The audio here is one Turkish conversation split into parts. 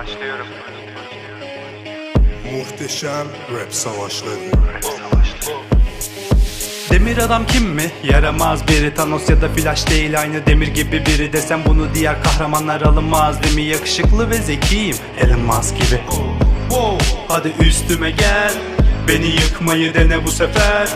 Başlıyorum. Muhteşem rap savaşları. Demir adam kim mi? Yaramaz biri Thanos ya da Flash değil aynı demir gibi biri desem bunu diğer kahramanlar alınmaz değil mi? Yakışıklı ve zekiyim Elon Musk gibi hadi üstüme gel Beni yıkmayı dene bu sefer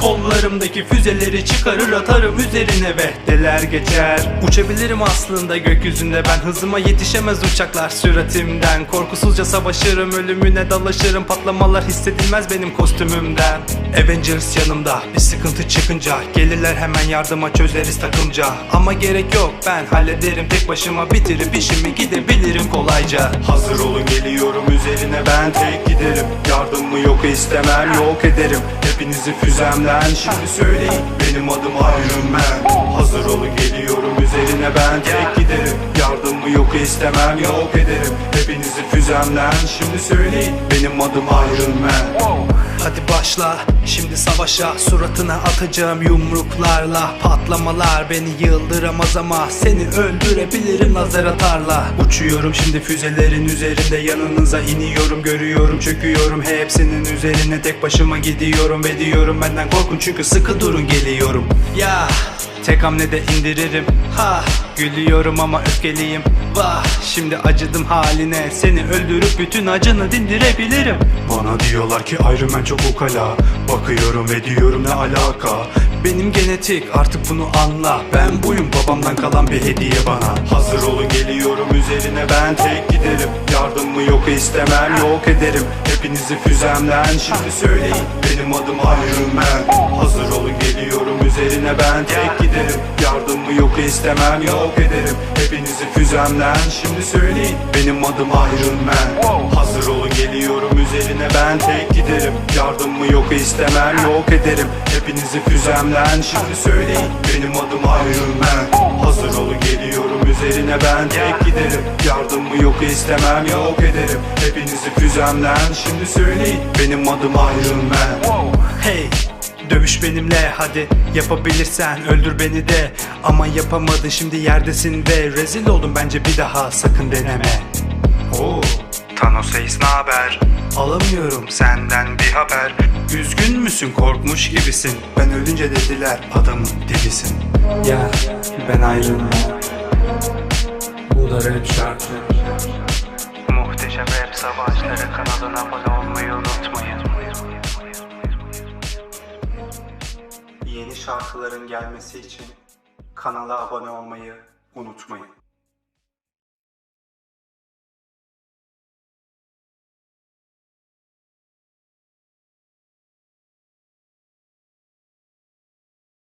Kollarımdaki füzeleri çıkarır atarım üzerine ve deler geçer. Uçabilirim aslında gökyüzünde ben hızıma yetişemez uçaklar süratimden. Korkusuzca savaşırım ölümüne dalaşırım patlamalar hissedilmez benim kostümümden. Avengers yanımda bir sıkıntı çıkınca Gelirler hemen yardıma çözeriz takımca. Ama gerek yok ben hallederim tek başıma bitirip işimi gidebilirim kolayca. Hazır olun geliyorum üzerine ben tek giderim. Yardımımı yok istemem yok ederim Hepinizi füzemden şimdi söyleyin. Benim adım Iron Man. Hazır olun geliyorum üzerine ben. Tek giderim Yardımımı yok istemem yok ederim. Hepinizi füzemden şimdi söyleyin. Benim adım Iron Man Hadi başla şimdi savaşa. Suratına atacağım yumruklarla. Patlamalar beni yıldıramaz ama seni öldürebilirim lazer atarla. Uçuyorum şimdi füzelerin üzerinde. Yanınıza iniyorum görüyorum çöküyorum. Hepsinin üzerine tek başıma gidiyorum ve diyorum benden korkun çünkü sıkı durun geliyorum. Ya tek hamlede indiririm. Ha Gülüyorum ama öfkeliyim Vah şimdi acıdım haline. Seni öldürüp bütün acını dindirebilirim. Bana diyorlar ki Iron Man çok ukala. Bakıyorum ve diyorum ne alaka? Benim genetik artık bunu anla. Ben buyum babamdan kalan bir hediye bana. Hazır olun geliyorum üzerine. Ben tek giderim. Yardımımı yok istemem yok ederim. Hepinizi füzemden şimdi söyleyin. Benim adım Iron Man. Hazır olun geliyorum üzerine. Ben tek giderim. Yardımımı yok istemem yok ederim. Hepinizi füzemden şimdi söyleyin. Benim adım Iron Man. Hazır olun geliyorum üzerine. Ben tek giderim. Yardımımı yok istemem yok ederim. Hepinizi füzemden şimdi söyleyin. Benim adım Iron Man. Hazır olun geliyorum üzerine. Ben tek giderim. Yardımımı yok istemem yok ederim. Hepinizi füzemden şimdi söyleyin. Benim adım Iron Man. Hey Dövüş benimle hadi. Yapabilirsen öldür beni de. Ama yapamadın şimdi yerdesin ve rezil oldun bence bir daha. Sakın deneme. Oo, Thanos Ace haber? Alamıyorum senden bir haber. Üzgün müsün korkmuş gibisin? Ben ölünce dediler adamın dibisin Ya ben ayrılmam. Bu da rap şarkı Yeni şarkıların gelmesi için kanala abone olmayı unutmayın.